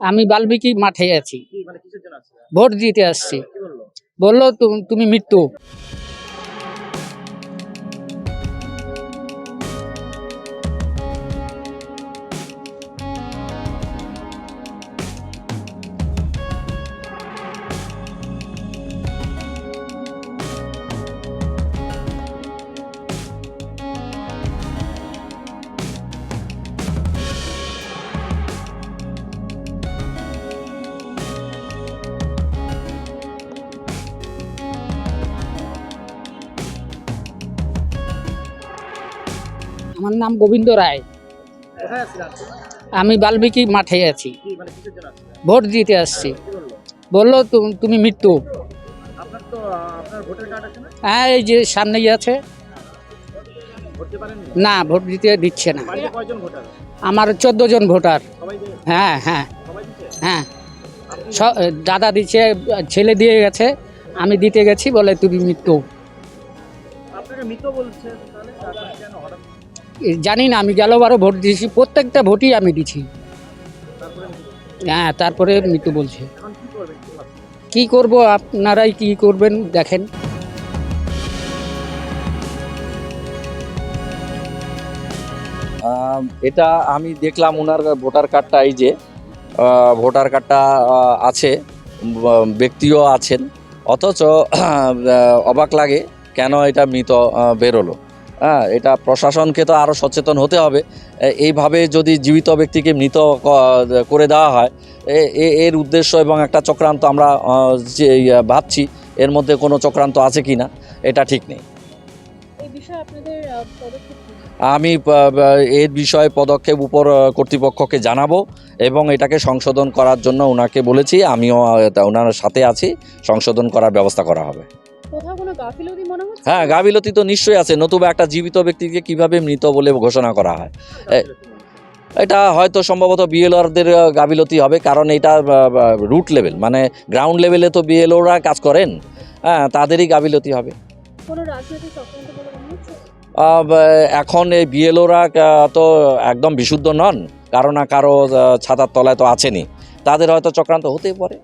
আমি বাল্মীকি মাঠে আছি। মানে ভোট দিতে আসছি। বলল? তুমি মৃত্যু। আমার নাম গোবিন্দ রায়? আমি বাল্মীকি মাঠে আছি। মানে ভোট দিতে আসছি। বলল তুমি মৃত্যু। হ্যাঁ এই যে সামনেই আছে। না ভোট দিতে দিচ্ছে না। আমার চোদ্দ জন ভোটার। হ্যাঁ হ্যাঁ। হ্যাঁ। দাদা দিচ্ছে ছেলে দিয়ে গেছে। আমি দিতে গেছি বলে তুমি মৃত্যু। আপনাকে মৃত বলছেন তাহলে কেন হঠাৎ? এ, জানি না, আমি গেলবারও ভোট দিয়েছি, প্রত্যেকটা ভোটই আমি দিছি। হ্যাঁ তারপরে মৃত্যু বলছে? কি করব, আপনারাই কি করবেন, দেখেন। এটা আমি দেখলাম ওনার ভোটার কার্ডটা এই যে ভোটার কার্ডটা আছে ব্যক্তিও আছেন। অথচ অবাক লাগে কেন এটা মৃত বেরোলো। হ্যাঁ এটা প্রশাসনকে তো আরও সচেতন হতে হবে। এইভাবে যদি জীবিত ব্যক্তিকে মৃত করে দেওয়া হয় এর উদ্দেশ্য এবং একটা চক্রান্ত আমরা যে ভাবছি এর মধ্যে কোনো চক্রান্ত আছে কি না এটা ঠিক নেই? আমি এর বিষয়ে পদক্ষেপ উপর কর্তৃপক্ষকে জানাব এবং এটাকে সংশোধন করার জন্য ওনাকে বলেছি আমিও ওনার সাথে আছি সংশোধন করার ব্যবস্থা করা হবে। হ্যাঁ গাফিলতি তো নিশ্চয়ই আছে। নতুবা একটা জীবিত ব্যক্তিকে কীভাবে মৃত বলে ঘোষণা করা হয়? এটা হয়তো সম্ভবত বিএলআরদের গাফিলতি হবে কারণ এটা রুট লেভেল মানে গ্রাউন্ড লেভেলে তো বিএলওরা কাজ করেন। হ্যাঁ তাদেরই গাফিলতি হবে। এখন এই বিএলওরা তো একদম বিশুদ্ধ নন কারও না কারও ছাতার তলায় তো আছেনই। তাদের হয়তো চক্রান্ত হতেই পারে।